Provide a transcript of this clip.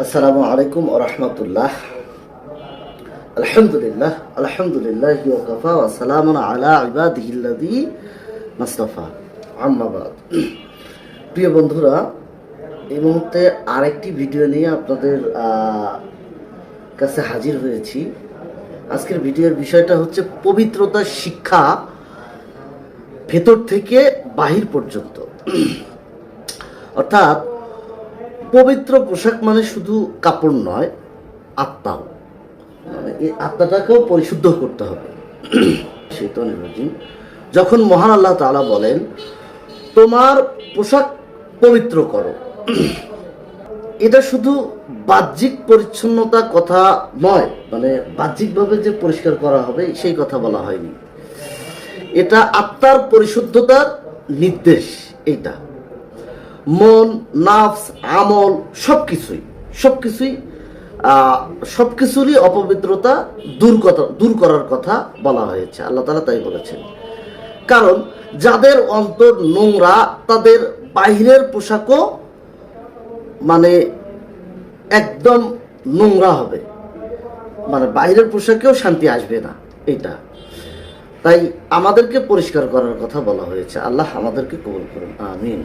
আসসালামু আলাইকুম রহমতুল্লাহ। আলহামদুলিল্লাহ আলহামদুলিল্লাহ ওয়াকাফা ওয়া সালামুন আলা ইবাদিহিল্লাযী মাসতাফা। আম্মা বাদ। প্রিয় বন্ধুরা, এই মুহূর্তে আরেকটি ভিডিও নিয়ে আপনাদের কাছে হাজির হয়েছি। আজকের ভিডিওর বিষয়টা হচ্ছে পবিত্রতার শিক্ষা ভেতর থেকে বাহির পর্যন্ত। অর্থাৎ পবিত্র পোশাক মানে শুধু কাপড় নয়, আত্মাও। মানে এই আত্মাটাকেও পরিশুদ্ধ করতে হবে। শৈতানির রাজিম। যখন মহান আল্লাহ তাআলা বলেন, তোমার পোশাক পবিত্র করো। এটা শুধু বাহ্যিক পরিচ্ছন্নতা কথা নয় মানে বাহ্যিকভাবে যে পরিষ্কার করা হবে, সেই কথা বলা হয়নি। এটা আত্মার পরিশুদ্ধতার নির্দেশ এটা মন, নাফস, আমল সব কিছুই সব কিছুই সব কিছুরই অপবিত্রতা দূর কথা দূর করার কথা বলা হয়েছে। আল্লাহ তালা তাই বলেছেন। কারণ যাদের অন্তর নোংরা, তাদের বাইরের পোশাকও মানে একদম নোংরা হবে। মানে বাইরের পোশাকেও শান্তি আসবে না এটা তাই আমাদেরকে পরিষ্কার করার কথা বলা হয়েছে। আল্লাহ আমাদেরকে কবুল করুন। আমিন।